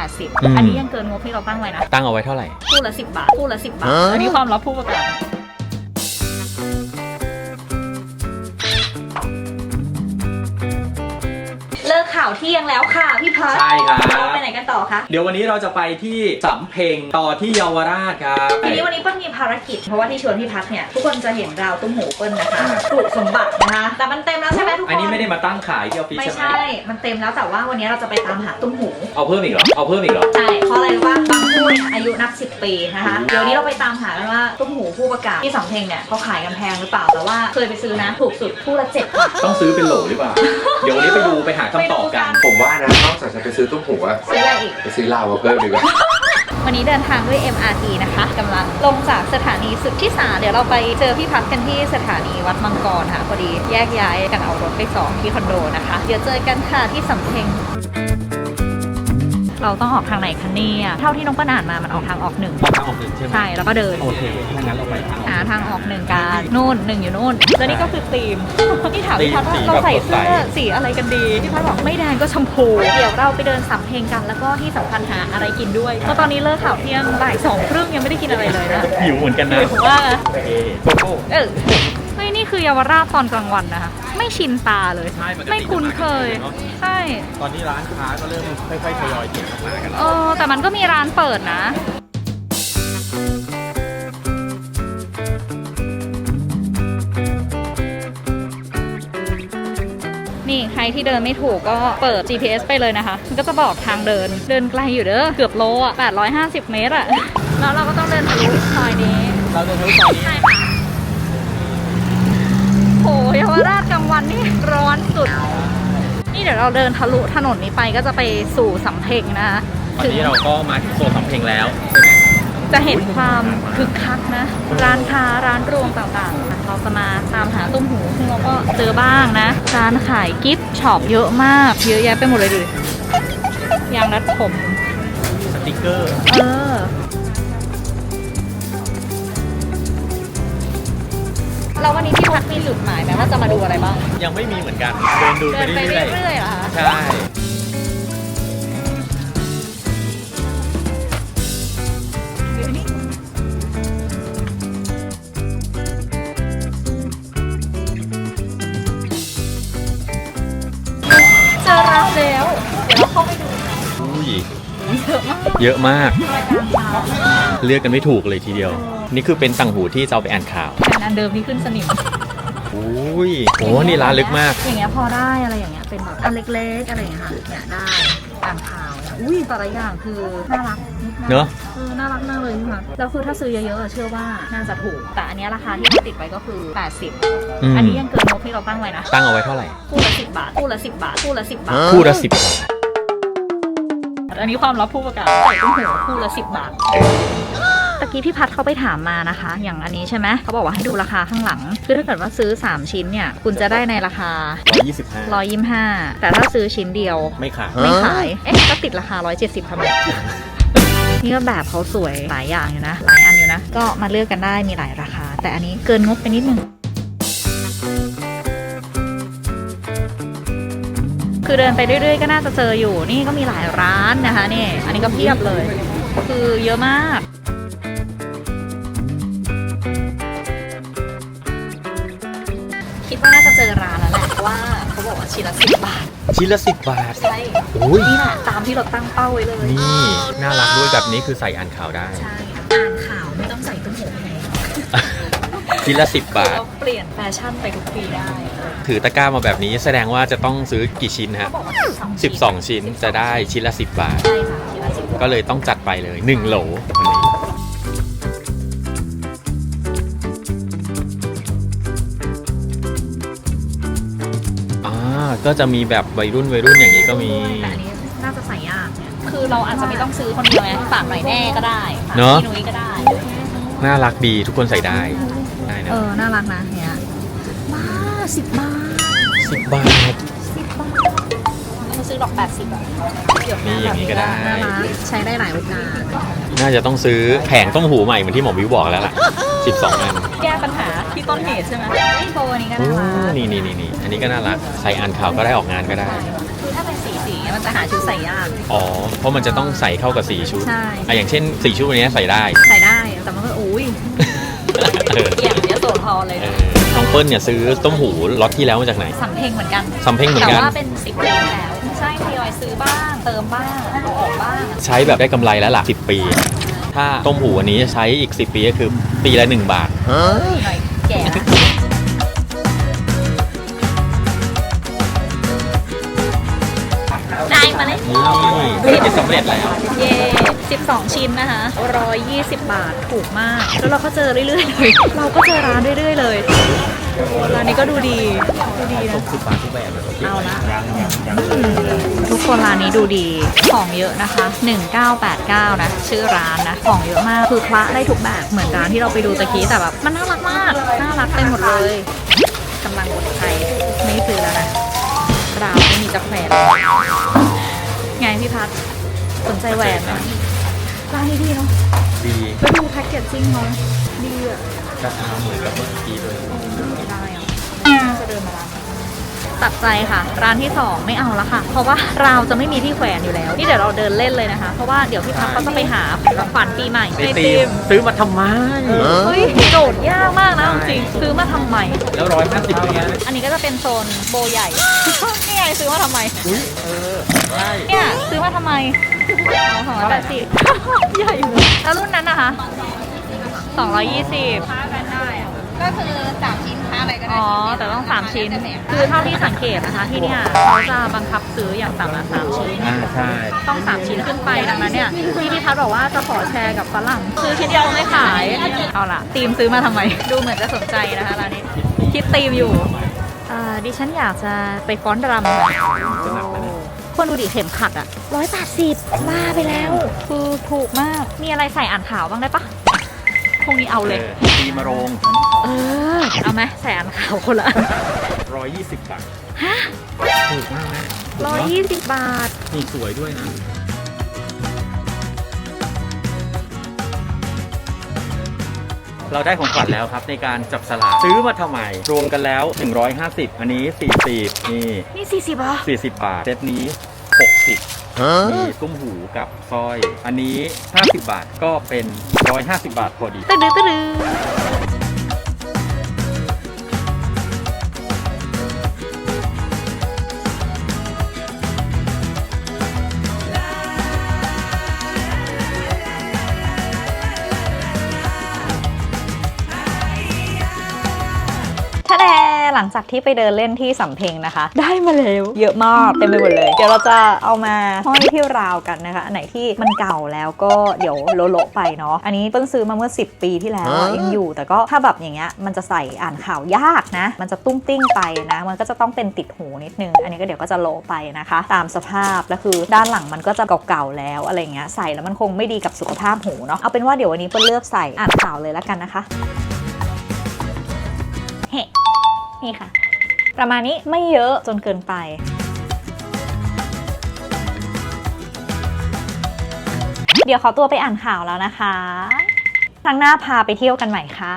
80 อันนี้ยังเกินงบที่เราตั้งไว้นะ ตั้งเอาไว้เท่าไหร่ คู่ละ 10 บาท คู่ละ 10 บาท อันนี้ความลับผู้ประกาศ ข่าวเที่ยงแล้วค่ะพี่พัชใช่ครับ เราไปไหนกันต่อคะ เดี๋ยววันนี้เราจะไปที่สำเพ็งต่อที่เยาวราชครับ ทีนี้วันนี้เปิ้ลมีภารกิจ เพราะว่าที่ชวนพี่พัชเนี่ยทุกคนจะเห็นราวตุ้มหูเปิ้ลนะคะปลูกสมบัตินะคะ แต่มันเต็มแล้วใช่ไหมทุกคน อันนี้ไม่ได้มาตั้งขายที่ออฟฟิศไม่ใช่ไหมใช่มันเต็มแล้วแต่ว่าวันนี้เราจะไปตามหาตุ้มหู เอาเพิ่มอีกเหรอ เอาเพิ่มอีกเหรอ ใช่ เพราะอะไรรู้ป่ะบางคู่เนี่ยอายุนับ10 ปีนะคะ เดี๋ยวนี้เราไปตามหากันว่าตุ้มหูผู้ประกาศที่สำเพ็งเนี่ยเขาขายกันแพงหรือเปล่า แต่ว่าเคยไปซื้อนะถูกสุดคู่ละเจ็ดบาท ต้องซื้อเป็นโหลหรือเปล่า เดี๋ยววันนี้ไปดูไปหาคำตอบกัน ผมว่านะนอกจากจะไปซื้อตุ้มหูอะซื้ออะไรอีก ไปซื้อลาวมาเพิ่มดีกว่า วันนี้เดินทางด้วย MRT นะคะกำลังลงจากสถานีสุดที่สาเดี๋ยวเราไปเจอพี่พัดกันที่สถานีวัดมังกรค่ะพอดีแยกย้ายกันเอารถไปสองที่คอนโดนะคะ เดี๋ยวเจอกันค่ะที่สำเพ็ง เราต้องออกทางไหนคะเนี่ยเท่าที่น้องปนอ่านมามันออกทางออกหนึ่งออกทางออกหนึ่งใช่ไหมใช่แล้วก็เดิน โอเคถ้างั้นเราไปทางออก หาทางออกหนึ่งการนู่นหนึ่งอยู่นู่นแล้วนี่ก็คือธีม ที่ถามพี่พัดว่าธีมเราใส่เสื้อแบบสดใส สีอะไรกันดีพี่พัดบอกไม่แดงก็ชมพู เดี๋ยวเราไปเดินสำเพ็งกันแล้วก็ที่สำคัญหาอะไรกินด้วยเพราะตอนนี้เลิกข่าวเที่ยงบ่ายสองครึ่งยังไม่ได้กินอะไรเลยนะหิวเหมือนกันนะ ถือว่าโอเคโกโก้เออเฮ้ย นี่คือเยาวราชตอนกลางวันนะคะไม่ชินตาเลย ใช่ปกติไม่คุ้นเคย จะมากันเนอะ ใช่ ตอนนี้ร้านค้าก็เริ่มค่อยๆทยอยเก็บออกมากันแล้ว เออแต่มันก็มีร้านเปิดนะ นี่ใครที่เดินไม่ถูกก็เปิด GPS ไปเลยนะคะ มันก็จะบอกทางเดิน เดินไกลอยู่เด้อ เกือบโลอะ 850 เมตรอะ แล้วเราก็ต้องเดินทะลุซอยนี้ เราจะทะลุซอยนี้ใช่ค่ะโหเยาวราชกลางวันนี่ ร้อนสุด นี่เดี๋ยวเราเดินทะลุถนนนี้ไปก็จะไปสู่สำเพ็งนะคะตอนถึงนี้เราก็มาถึงโซนสำเพ็งแล้ว จะเห็นความคึกคักนะ ร้านค้าร้านรวงต่างๆค่ะเราจะมาตามหาตุ้มหูซึ่งเราก็เจอบ้างนะ ร้านขายกิฟต์ช็อปเยอะมาก เยอะแยะไปหมดเลยดูดิยางรัดผม สติกเกอร์ เออ แล้ววันนี้พี่พัดมีหลุดหมายไหมว่าจะมาดูอะไรบ้าง ยังไม่มีเหมือนกันเดินดูไปเดินไปเรื่อยเรื่อยๆเหรอคะๆใช่ดูนี่เจอร้านแล้ว เดี๋ยวเราเข้าไปดูอุ้ยเยอะมากเยอะมากรายการข่าวเลือกกันไม่ถูกเลยทีเดียว นี่คือเป็นต่างหูที่จะเอาไปอ่านข่าวแต่อันเดิมนี่ขึ้นสนิมอุ้ยโหนี่ร้านลึกมาก อย่างเงี้ยพอได้อะไรอย่างเงี้ยเป็นแบบอันเล็กๆอะไรอย่างเงี้ยค่ะเนี่ยได้อ่านข่าวเนี่ยอุ้ยแต่ละอย่างคือน่ารักเนอะ เออน่ารักมากเลยพี่พัดแล้วคือถ้าซื้อเยอะๆอะเชื่อว่าน่าจะถูก แต่อันเนี้ยราคาที่เขาติดไว้ก็คือ 80อืมอันนี้ยังเกินงบที่เราตั้งไว้นะตั้งเอาไว้เท่าไหร่คู่ละ10บาทคู่ละ10บาทคู่ละ10บาทคู่ละสิบบาทอันนี้ความลับผู้ประกาศใส่ตุ้มหูคู่ละ10บาท ตะกี้พี่พัดเขาไปถามมานะคะ อย่างอันนี้ใช่ไหมเขาบอกว่าให้ดูราคาข้างหลัง คือถ้าเกิดว่าซื้อ 3 ชิ้นเนี่ย คุณจะได้ในราคา 125 125 แต่ถ้าซื้อชิ้นเดียว ไม่ขายไม่ขาย เอ๊ะก็ติดราคา 170ค่ะนี่ก็แบบเขาสวยหลายอย่างอยู่นะหลายอันอยู่นะ ก็มาเลือกกันได้มีหลายราคา แต่อันนี้เกินงบไปนิดนึงคือเดินไปเรื่อยๆ ก็น่าจะเจออยู่ นี่ก็มีหลายร้านนะคะนี่ อันนี้ก็เพียบเลย คือเยอะมาก เพราะว่าเขาบอกว่าชิ้นละสิบบาท ชิ้นละสิบบาท ใช่โอ้ย นี่แหละตามที่เราตั้งเป้าไว้เลย นี่ น่ารักด้วยแบบนี้คือใส่อ่านข่าวได้ ใช่ อ่านข่าวไม่ต้องใส่ตุ้มหูไงชิ้นละสิบบาท เราเปลี่ยนแฟชั่นไปทุกปีได้ ถือตะกร้ามาแบบนี้แสดงว่าจะต้องซื้อกี่ชิ้นฮะเขาบอกว่า12 ชิ้นจะได้ชิ้นละ10บาท ใช่ค่ะชิ้นละสิบก็เลยต้องจัดไปเลย 1 โหลวันนี้ ก็จะมีแบบวัยรุ่นวัยรุ่นอย่างนี้ก็มี แต่อันนี้น่าจะใส่ยากเนี่ยคือเราอาจจะไม่ต้องซื้อคนเดียวไงฝากหน่อยแน่ก็ได้ฝากเนอะ พี่นุ้ยก็ได้ น่ารักดีทุกคนใส่ได้ได้นะเออ น่ารักนะเนี่ยมาสิบบาทสิบบาทสิบบาท เราซื้อดอกแปดสิบอะเดี๋ยวนี่อย่างนี้ก็ได้ น่ารักใช้ได้หลายโอกาสน่าจะต้องซื้อแผงต้มหูใหม่เหมือนที่หมอวิวบอกแล้วล่ะ 12อันแก้ปัญหาที่ต้นเหตุใช่ไหมไอ้โบนี้ก็โอ้น่ารักนี่นี่นี่นี่อันนี้ก็น่ารักใส่อ่านข่าวก็ได้ออกงานก็ได้ คือถ้าเป็นสีสีๆมันแต่หาชุดใส่ยาก อ๋อ เพราะมันจะต้องใส่เข้ากับสีชุดใช่ อะอย่างเช่นสีชุดวันนี้ใส่ได้ ใส่ได้แต่มันก็อุ้ยเออเกี่ยงเนี้ยโสธรเลยเออ น้องเปิ้ลเนี่ยซื้อต้มหูล็อตที่แล้วมาจากไหนสำเพ็งเหมือนกันสำเพ็งเหมือนกันแต่ว่าเป็นสิบปีแล้ว ใช่ทยอยซื้อบ้าง เติมบ้างเอาออกบ้าง ใช้แบบได้กำไรแล้วหลักสิปี ถ้าต้มหูอันนี้จะใช้อีก10ปีก็คือปีละ1บาทหน่อยแก่นะได้มาเลยนี่ธุรกิจสำเร็จแล้วเย่ 12 ชิ้นนะคะ 120 บาทถูกมาก แล้วเราก็เจอเรื่อยๆเลยเราก็เจอร้านเรื่อยๆเลยร้านนี้ก็ดูดีดูดีนะสิบบาททุกแบบเลยเอาละทุกคนร้านนี้ดูดีของเยอะนะคะ 1989 นะ ชื่อร้านนะ ของเยอะมากคือคละได้ทุกแบบเหมือนร้านที่เราไปดูตะกี้แต่แบบมันน่ารักมากน่ารักไปหมดเลยกำลังกดไทยไม่ซื้อแล้วนะราวไม่มีจะแขวนไงพี่พัดสนใจแหวนไหม ร้านนี้ดีเนาะดีแล้วดูแพ็กเกจจิ้งเขาดีอะราคาเหมือนกับเมื่อกี้เลยไม่ได้อะจะเดินมาร้านนี้ตัดใจค่ะ ร้านที่สองไม่เอาละค่ะ เพราะว่าเราจะไม่มีที่แขวนอยู่แล้ว นี่เดี๋ยวเราเดินเล่นเลยนะคะ เพราะว่าเดี๋ยวพี่พักเขาจะไปหาของขวัญปีใหม่ไอติมซื้อมาทำไมเฮ้ยโจทย์ยากมากนะเอาจริงซื้อมาทำไมแล้วร้อยห้าสิบเนี่ยอันนี้ก็จะเป็นโซนโบใหญ่นี่ไงซื้อมาทำไมอุ้ยเออใช่เนี่ยซื้อมาทำไม เอาสองร้อยแปดสิบใหญ่เลยแล้วรุ่นนั้นนะคะสองร้อยยี่สิบ ก็คือสามชิ้นค้าอะไรก็ได้อ๋อ แต่ต้องสามชิ้น คือเท่าที่สังเกตนะคะ ที่เนี่ยเขาจะบังคับซื้ออย่างต่ำละสามชิ้น อ่าใช่ ต้องสามชิ้นขึ้นไปดังนั้นเนี่ยพี่พิพัฒน์บอกว่าจะขอแชร์กับฝรั่งซื้อชิ้นเดียวไม่ขาย เอาล่ะทีมซื้อมาทำไม ดูเหมือนจะสนใจนะคะร้านนี้ คิดตีมอยู่อ่าดิฉันอยากจะไปฟ้อนรำค่ะจะหนักไหมเนี่ย คนดูดิเข็มขัดอะร้อยแปดสิบบ้าไปแล้ว คือถูกมาก มีอะไรใส่อ่านข่าวบ้างได้ปะพรุ่งนี้เอาเลย ตีมาโรง เออ เอาไหมใส่อ่านข่าวคนละอันร้อยยี่สิบบาทถูกมากนะร้อยยี่สิบบาท นี่สวยด้วยนะ เราได้ของขวัญแล้วครับในการจับสลากซื้อมาทำไม รวมกันแล้ว 150 อันนี้ 40 นี่ นี่สี่สิบเหรอ40 บาท เซตนี้ 60 มีตุ้มหูกับสร้อย อันนี้ 50 บาทก็เป็น 150 บาทพอดี ตึ๊ดตึ๊ดตึ๊ด ลังจากที่ไปเดินเล่นที่สำเพ็งนะคะ ได้มาแล้วเยอะมากเต็มไปหมดเลย เดี๋ยวเราจะเอามาห้อยที่ราวกันนะคะ อันไหนที่มันเก่าแล้วก็เดี๋ยวโละๆไปเนาะอันนี้เพิ่งซื้อมาเมื่อ 10 ปีที่แล้วอะยังอยู่ แต่ก็ถ้าแบบอย่างเงี้ยมันจะใส่อ่านข่าวยากนะ มันจะตุ้งติ้งไปนะ มันก็จะต้องเป็นติดหูนิดนึง อันนี้ก็เดี๋ยวก็จะโละไปนะคะ ตามสภาพแล้วคือด้านหลังมันก็จะเก่าๆแล้วอะไรเงี้ยใส่แล้วมันคงไม่ดีกับสุขภาพหูเนาะเอาเป็นว่าเดี๋ยววันนี้เปิ้ลเลือกใส่อ่านข่าวเลยแล้วกันนะคะเฮ้ นี่ค่ะ ประมาณนี้ไม่เยอะจนเกินไปเดี๋ยวขอตัวไปอ่านข่าวแล้วนะคะ ครั้งหน้าพาไปเที่ยวกันใหม่ค่ะ